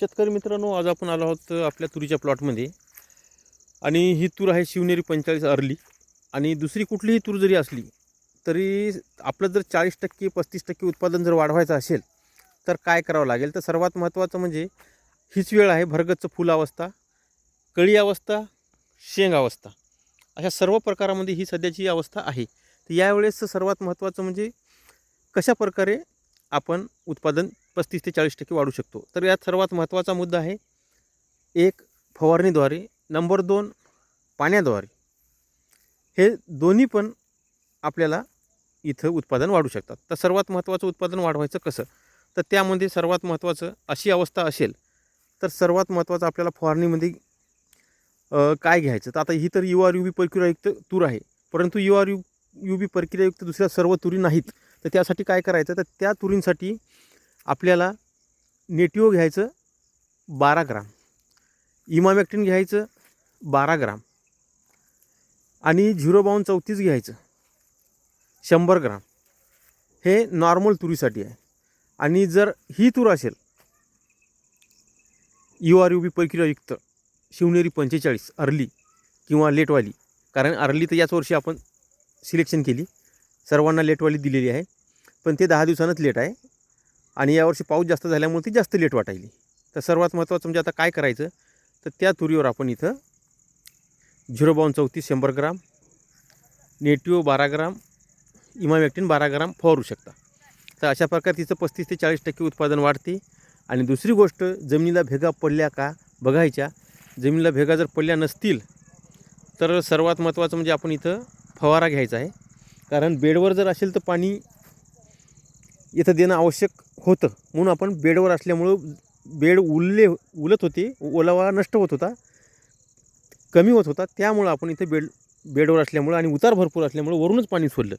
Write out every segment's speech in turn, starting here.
शेतकरी मित्रांनो आज आपण आलो आहोत आपल्या तुरीच्या प्लॉटमध्ये. आणि ही तूर आहे शिवनेरी पंचेचाळीस अर्ली. आणि दुसरी कुठलीही तूर जरी असली तरी आपलं जर चाळीस टक्के पस्तीस टक्के उत्पादन जर वाढवायचं असेल तर काय करावं लागेल? तर सर्वात महत्त्वाचं म्हणजे हीच वेळ आहे भरगतचं फुल अवस्था कळी अवस्था शेंग अवस्था. अशा सर्व प्रकारामध्ये ही सध्याची अवस्था आहे. तर यावेळेस सर्वात महत्त्वाचं म्हणजे कशा प्रकारे आपण उत्पादन पस्तीस ते चाळीस टक्के वाढू शकतो. तर यात सर्वात महत्त्वाचा मुद्दा आहे एक फवारणीद्वारे नंबर दोन पाण्याद्वारे. हे दोन्ही पण आपल्याला इथं उत्पादन वाढू शकतात. तर सर्वात महत्त्वाचं उत्पादन वाढवायचं कसं? तर त्यामध्ये सर्वात महत्त्वाचं अशी अवस्था असेल तर सर्वात महत्त्वाचं आपल्याला फवारणीमध्ये काय घ्यायचं? तर आता ही तर यू आर यू बी प्रक्रियायुक्त तूर आहे परंतु U R U U B प्रक्रियायुक्त दुसऱ्या सर्व तुरी नाहीत. तर त्यासाठी काय करायचं? तर त्या तुरींसाठी आपल्याला नेटिओ घ्यायचं बारा ग्राम इमामॅक्टिन घ्यायचं बारा ग्राम आणि झिरो बावन्न चौतीस घ्यायचं शंभर ग्राम. हे नॉर्मल तुरीसाठी आहे. आणि जर ही तूर असेल यू आर यू बी प्रक्रियायुक्त शिवनेरी पंचेचाळीस अर्ली किंवा लेटवाली कारण अर्ली तर याच वर्षी आपण सिलेक्शन केली. सर्वांना लेटवाली दिलेली आहे. पण ते दहा दिवसांनाच लेट आहे. आणि यावर्षी पाऊस जास्त झाल्यामुळे ती जास्त लेट वाटायली. तर सर्वात महत्त्वाचं म्हणजे आता काय करायचं? तर त्या तुरीवर आपण इथं झिरो बावन्न चौतीस शंभर ग्राम नेटिओ बारा ग्राम इमामॅक्टिन बारा ग्राम फवारू शकता. तर अशा प्रकारे तिचं पस्तीस ते चाळीस टक्के उत्पादन वाढते. आणि दुसरी गोष्ट जमिनीला भेगा पडल्या का बघायच्या. जमिनीला भेगा जर पडल्या नसतील तर सर्वात महत्त्वाचं म्हणजे आपण इथं फवारा घ्यायचा आहे. कारण बेडवर जर असेल तर पाणी इथं देणं आवश्यक होतं. म्हणून आपण बेडवर असल्यामुळं बेड उरले उलत होते. ओलावा नष्ट होत होता. कमी होत होता. त्यामुळं आपण इथे बेड बेडवर असल्यामुळं आणि उतार भरपूर असल्यामुळं वरूनच पाणी सोडलं.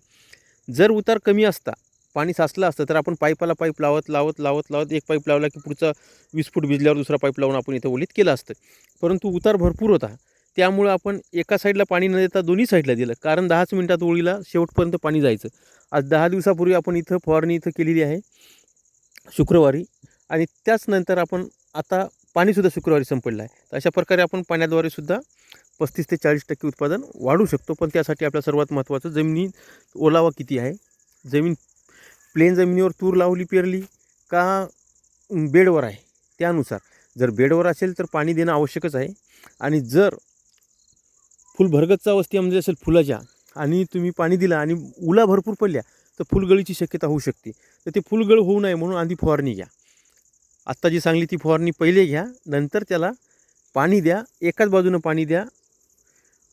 जर उतार कमी असता पाणी साचलं असतं तर आपण पाईपाला पाईप लावत लावत लावत लावत एक पाईप लावला की पुढचा वीस फूट भिजल्यावर दुसरा पाईप लावून आपण इथं ओलीत केलं असतं. परंतु उतार भरपूर होता. त्यामुळं आपण एका साईडला पाणी न देता दोन्ही साईडला दिलं. कारण दहाच मिनटात ओळीला शेवटपर्यंत पाणी जायचं. आज दहा दिवसापूर्वी आपण इथं फवारणी इथं केलेली आहे. शुक्रवारी आणि त्याचनंतर आपण आता पाणीसुद्धा शुक्रवारी संपडलं आहे. तर अशा प्रकारे आपण पाण्याद्वारे सुद्धा पस्तीस ते चाळीस टक्के उत्पादन वाढू शकतो. पण त्यासाठी आपल्या सर्वात महत्त्वाचं जमिनी ओलावा किती आहे? जमीन प्लेन जमिनीवर तूर लावली पेरली का बेडवर आहे? त्यानुसार. जर बेडवर असेल तर पाणी देणं आवश्यकच आहे. आणि जर फुल भरगतचा अवस्थेमध्ये असेल फुलाच्या आणि तुम्ही पाणी दिलं आणि उला भरपूर पडल्या तर फुलगळीची शक्यता होऊ शकते. तर ते फुलगळ होऊ नये म्हणून आधी फवारणी घ्या. आत्ता जी सांगली ती फवारणी पहिले घ्या नंतर त्याला पाणी द्या एकाच बाजूनं पाणी द्या.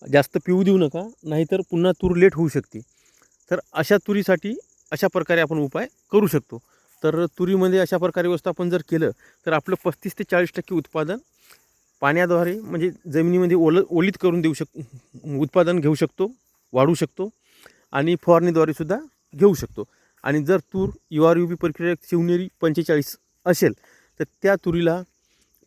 जास्त पिऊ देऊ नका नाहीतर पुन्हा तूर लेट होऊ शकते. तर अशा तुरीसाठी अशा प्रकारे आपण उपाय करू शकतो. तर तुरीमध्ये अशा प्रकारे व्यवस्थापन जर केलं तर आपलं पस्तीस ते चाळीस टक्के उत्पादन पाण्याद्वारे म्हणजे जमिनीमध्ये ओल ओलीत करून देऊ शक उत्पादन घेऊ शकतो वाढू शकतो. आणि फवारणीद्वारे सुद्धा घेऊ शकतो. आणि जर तूर यू आर यू बी प्रक्रिया शिवनेरी पंचेचाळीस असेल तर त्या तुरीला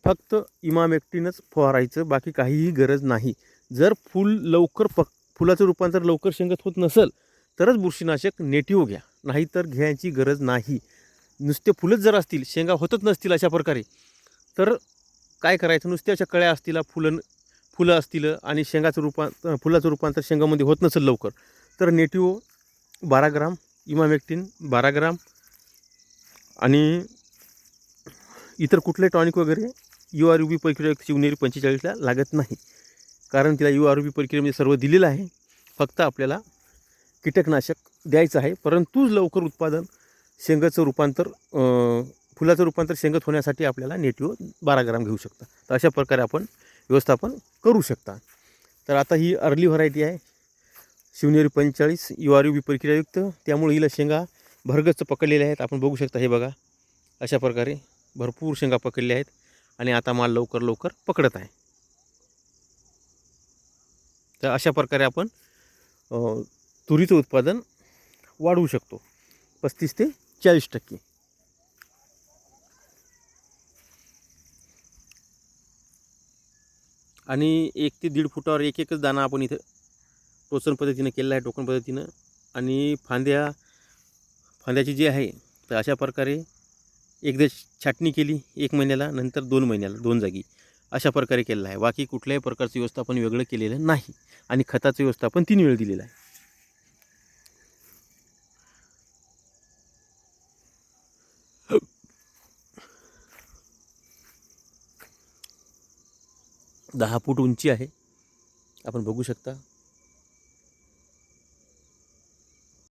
फक्त इमामॅक्टिनच फवारायचं बाकी काहीही गरज नाही. जर फूल लवकर पक फुलाचं रूपांतर लवकर शेंगत होत नसेल तरच बुरशीनाशक नेटिव्ह घ्या. नाहीतर घ्यायची गरज नाही. नुसते फुलंच जर असतील शेंगा होतच नसतील अशा प्रकारे तर काय करायचं? नुसत्या अशा कळ्या असतील फुलं फुलं असतील आणि शेंगाचं रूपां फुलाचं रूपांतर शेंगामध्ये होत नसेल लवकर तर नेटिव्ह बारा ग्राम इमामेक्टिन बारा ग्राम आणि इतर कुठले टॉनिक वगैरे यू आर यू बी प्रक्रिया शिवनेरी पंचेचाळीसला लागत नाही. कारण तिला यू आर यू बी प्रक्रियेमध्ये सर्व दिलेलं आहे. फक्त आपल्याला कीटकनाशक द्यायचं आहे. परंतुच लवकर उत्पादन शेंगाचं रूपांतर फुलाचं रूपांतर शेंगत होण्यासाठी आपल्याला नेटिव्ह बारा ग्राम घेऊ शकता तर अशा प्रकारे आपण व्यवस्थापन करू शकता. तर आता ही अर्ली व्हरायटी आहे. शिवनेरी पंचेचाळीस यू आर यू बी प्रक्रियायुक्त त्यामुळे हिला शेंगा भरगच्च पकडलेल्या आहेत. आपण बघू शकता हे बघा. अशा प्रकारे भरपूर शेंगा पकडल्या आहेत आणि आता माल लवकर लवकर पकडत आहे. तर अशा प्रकारे आपण तुरीचं उत्पादन वाढवू शकतो. पस्तीस ते चाळीस टक्के. आणि एक ते दीड फुटावर एक एकच दाणा आपण इथं टोचन पद्धतीनं केलेला आहे टोकन पद्धतीनं. आणि फांद्या फांद्याची जी आहे तर अशा प्रकारे एकदा छाटणी केली एक महिन्याला नंतर दोन महिन्याला दोन जागी. अशा प्रकारे केलेलं आहे. बाकी कुठल्याही प्रकारचं व्यवस्थापन वेगळं केलेलं नाही. आणि खताचं व्यवस्थापन तीन वेळ दिलेलं आहे. दहा फूट उंची आहे. आपण बघू शकता.